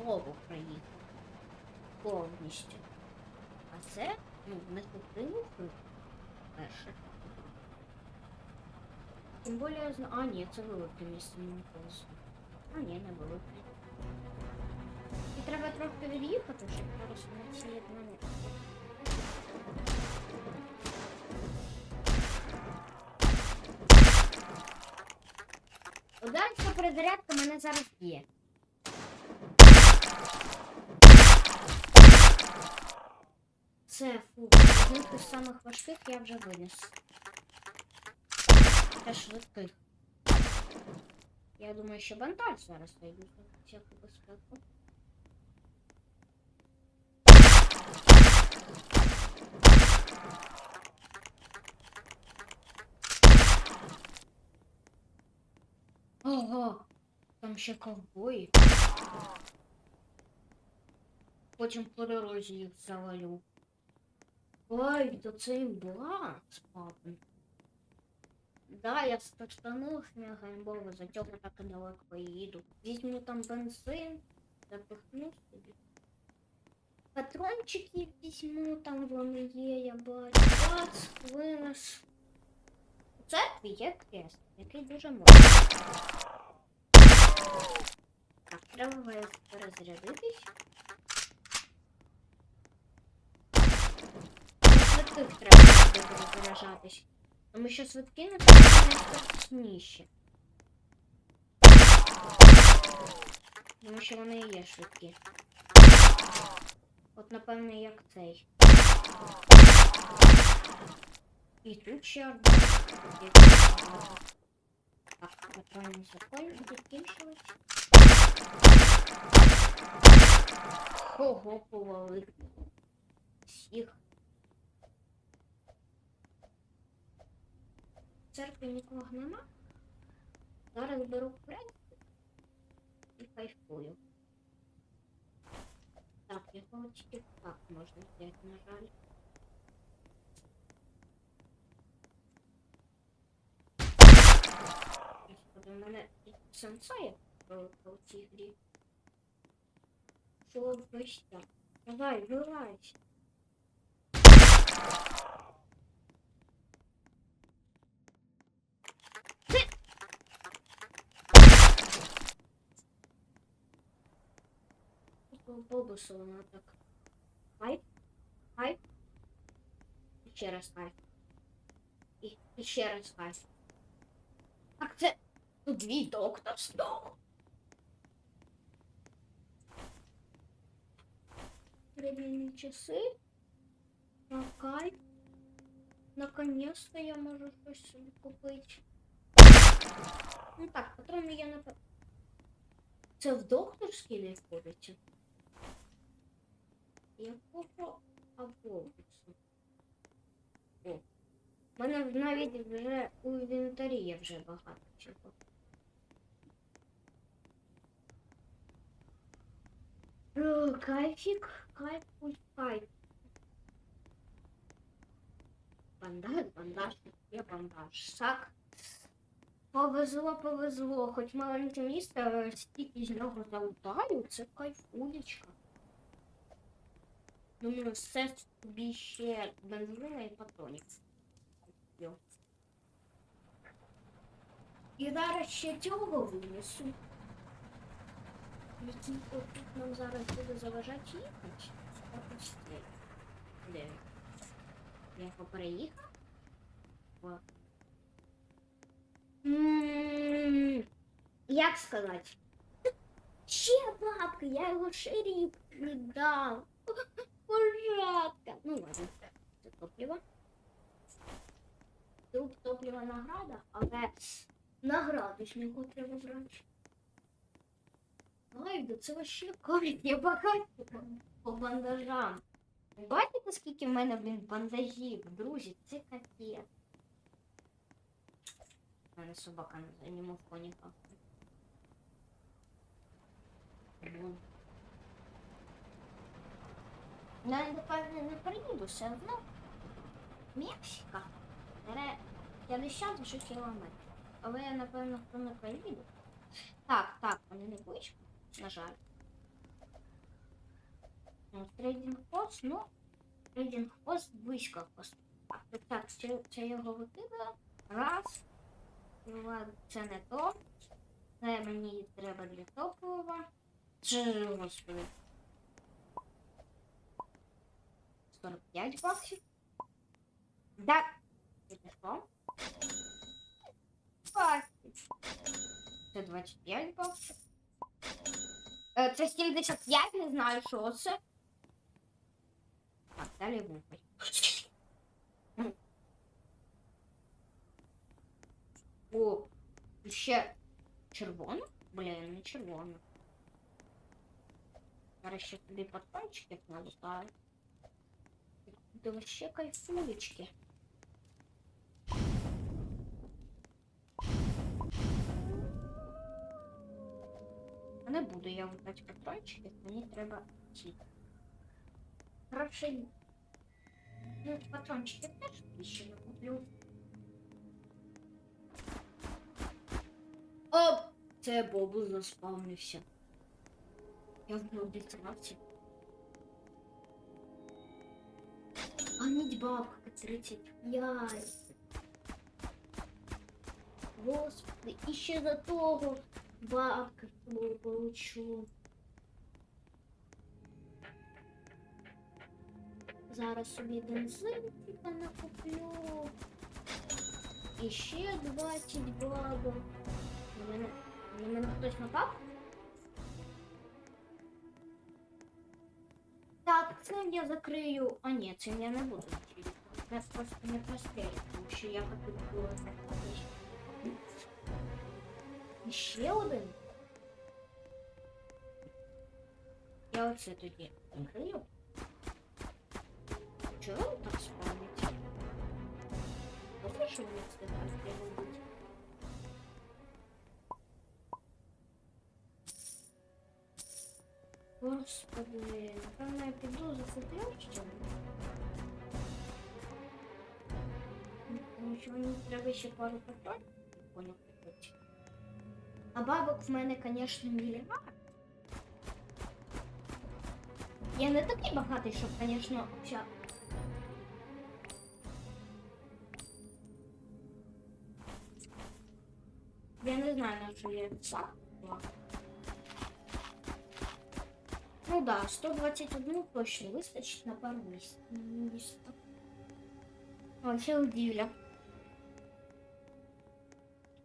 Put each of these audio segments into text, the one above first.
тимчасово проїхав. Повністю. А це, ну, не купив перше. Тим більше я знаю. А, ні, це велике місце мені колесо. А, ні, не велике. І треба трохи від'їхати, щоб зараз не з'єднання. Ударська перезарядка мене зараз б'є. Це фу, один із самих важких я вже виніс. Та швидких. Я думаю, що бандаж зараз вийду за всяку безпеку. Ого, там ще ковбої. Потім по дорозі їх завалю. Ой, то це імба з папою. Да, я стартанув мегаймбово, за цього так і далеко поїду. Візьму там бензин, запихну собі. Патрончики візьму, там вони є, я бачу. Бац, винес. Церкві є крест, який дуже можна. Так, треба перезарядитись. На швидких треба буде перезаряджатись. Тому що швидкі на найстрашніші. Тому що вони і є швидкі. От напевно як цей. І тут ще одна. Так, патрони законні закінчились. Ого, повалив. Всіх. Церкві нікого нема. Зараз беру кредит і кайфую. Так, його тільки так можна взяти, на жаль. В мене сенсає в цій грі. Що вища? Давай, вилазь. Бобусу вона так. Хайп. Хайп. І ще раз хайп. І, і ще раз хайп. Так це тут дві доктор здох. Временные часы. Макай. Наконец-то я можу щось собі купити. Ну так, патрони я не... Це в докторській не входиться? Якого автобусу? О. У мене навіть вже у інвентарі є вже багато чого. О, кайфік, кайф, пульт, кайф. Бандаж, бандаж, є бандаж. Так. Повезло, повезло. Хоч маленьке місто, але стільки з нього залутаю, це кайфулечка. Думаю, все собі ще бензина і патронів. І зараз ще цього винесу. Який тут нам зараз буде заважати їхати. Це. Де? Я його? Як сказати? Ще бабки, я його шериф віддав. Пожатка. Ну ладно, це топливо. Тут топливо награда, але нього треба брати. Ай, да це вообще користь, я багато по- бандажам. Бачите, скільки в мене, блін, бандажів, друзі, це капець. У мене собака задньому фоні капає. Ну. Я напевно не приїду все одно. Мексика. Бере 50 вже кілометрів. Але я, напевно, хто не приїду. Так, так, вони не близько, на жаль. Ну, трейдинг пост, ну, трейдинг пост близько пост. Так, це, це його викидаю. Раз. Це не то. Це мені треба для топлива. Це, господи. 45 баксів. Да. Це що? Баксів. Це 25 баксів. Е, Це 75, не знаю, що це. Так, далі випай. О, ще червона? Блін, не червона. Зараз ще тобі патрончики налутаю. Да вообще кайфулечки. Не буду я лутати патрончики, мені треба ті. Короче, ну, патрончики теж ще не куплю. Оп! Це Бобу заспавнився. Я в обіцянці. А мідь бабка 35. Господи, і ще за того бабка получу. Зараз собі бензинчика накуплю. І ще 20 бабок. На мене, на мене хтось напав? цим я закрию. А ні, цим я не буду закрити. Я просто не прострелю, тому що я хочу було закрити. І ще один. Я оце тоді закрию. Чого він так спавниться? Добре, що мені це так Господи, напевно, я піду за футлярчиком. Тому що мені треба ще пару патронів понял купити. А бабок в мене, звісно, мільярд. Я не такий багатий, щоб, звісно, вся. Я не знаю, на що я так. Ну да, 121 точно вистачить на пару місць. О, ще удивля.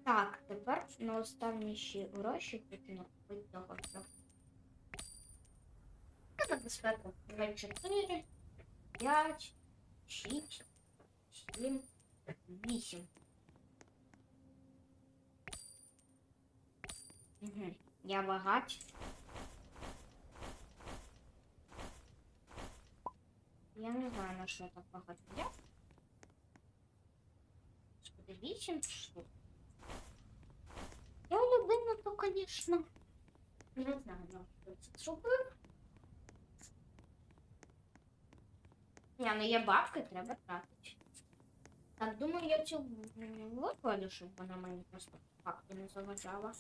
Так, тепер на останні ще гроші хочу накупити того всього. Це безпека. 24, 5, 6, 7, 8. Угу. Я багач. Я не знаю, на що так багато взяв. Господи, 8 штук. Я людина, то, звісно, не знаю, на що це зробив. Ні, ну є бабки, треба тратити. Так, думаю, я цю викладу, щоб вона мені просто факту не заважала.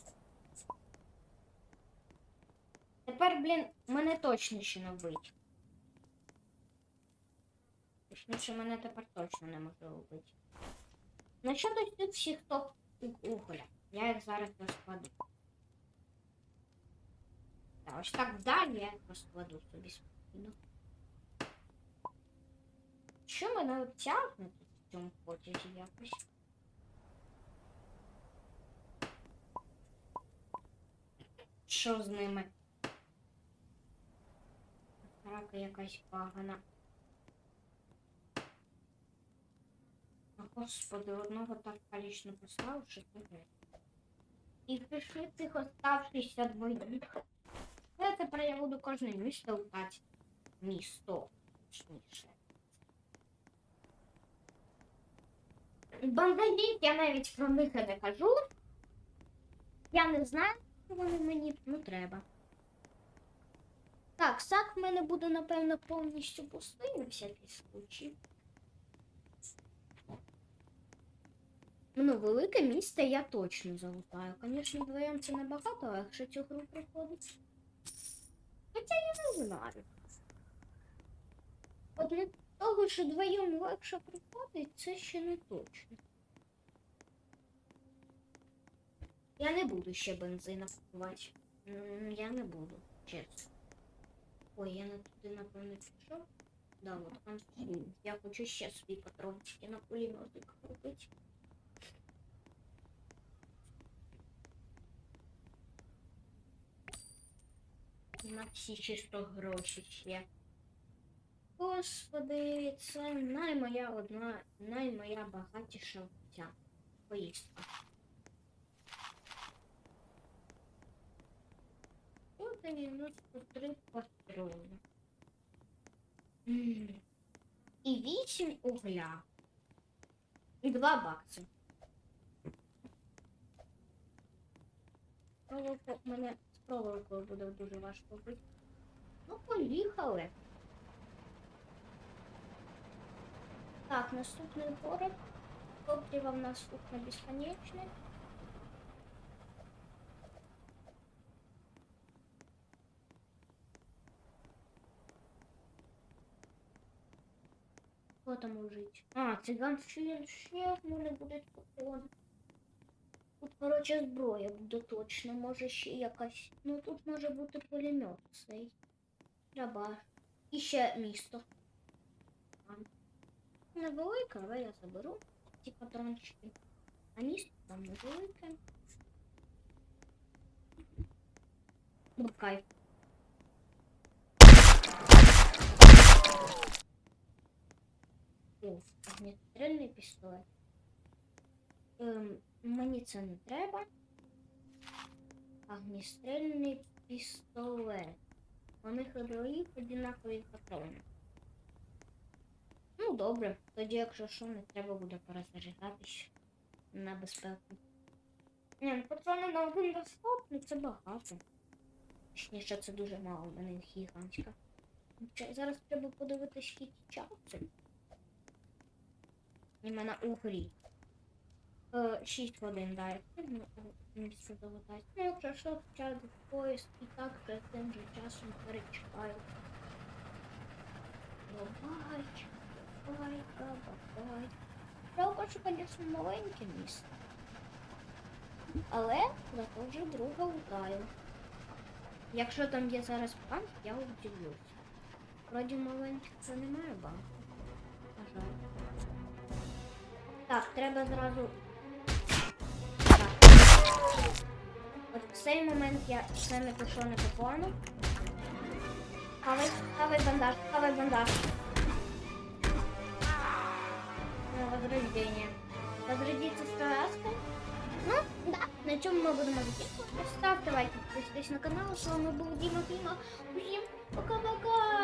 Тепер, блін, мене точно ще не вбить. Точніше, мене тепер точно не може вбити. Ну що до цих всіх топ уголя? Я їх зараз розкладу. Та ось так далі я їх розкладу собі спокійно. Що мене обтягнути в цьому потязі якось? Що з ними? Рака якась погана. Господи, одного так що це геть. І пішли цих оставшихся двоїх. Я тепер я буду кожне місто лутати. Місто. Точніше. Бандагів я навіть про них не кажу. Я не знаю, що вони мені ну треба. Так, сак в мене буде, напевно, повністю пустий на всякий случай. Ну, велике місце я точно залутаю. Звісно, вдвоєм це набагато легше цю гру проходить. Хоча я не знаю. От Одне того, що вдвоєм легше приходить, це ще не точно. Я не буду ще бензина купувати. Я не буду, чесно. Ой, я не туди, напевно, пішов. Да, от там. Я хочу ще свої патрончики на пулеметик купити. На всі чисто гроші ще. Господи, це наймоя одна, наймоя багатіша ця поїздка. 193 патрони. М. І 8 угля. І 2 бакси. Мене проволокою буде дуже важко бити. Ну, поїхали. Так, наступний город. Топлива в нас тут на безконечне. Хто там лежить? А, циган ще, ще в мене буде патрон. Тут, коротше, зброя буде точно, може ще якась. Ну тут може бути пулемет цей. Треба. І ще місто. Там. Невелике, але я заберу ці патрончики. А місто там невелике. Ну, кайф. О, огнестрільний пістолет. Ем, мені це не треба. Огнестрільний пістолет. У них обоїх одинакові патрони. Ну, добре. Тоді, якщо що, не треба буде перезаряджатись на безпеку. Ні, ну, патрони на один розход, ну це багато. Точніше, це дуже мало, в мене гігантська. Зараз треба подивитись, скільки часу. Іменно у грі. Е, 6 годин дає. Місце залутати. Ну, якщо що, час поїзд і так вже тим же часом перечекаю. Бабайчик, бабайка, бабай. Жалко, що, маленьке місто. Але зато вже друга лутаю. Якщо там є зараз банк, я удивлюсь. Вроді маленьких це немає банку. На жаль. Так, треба зразу. От в цей момент я ще не пішов не поклону. Хавай, хавай бандаж, хавай бандаж. Возрождение. Возродиться с коляской? Ну, да, на цьому ми будемо закінчувати. Ставте лайки, підписуйтесь на канал. З вами був Діма Фіма. Усім пока-пока!